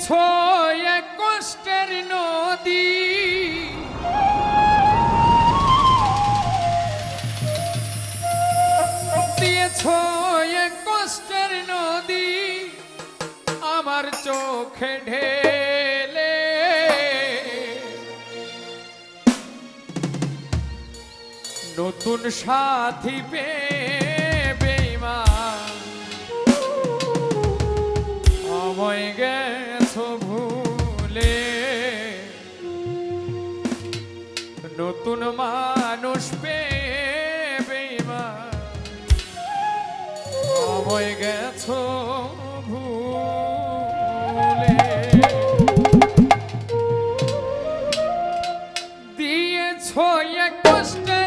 দিয়েছ এক কষ্টের নদী। দিয়েছ এক কষ্টের নদী আমার চোখে ঢেলে। নতুন সাথী বেইমান মানুষ বেইমান সময় গেছো ভুলে। দিয়েছ এক কষ্টের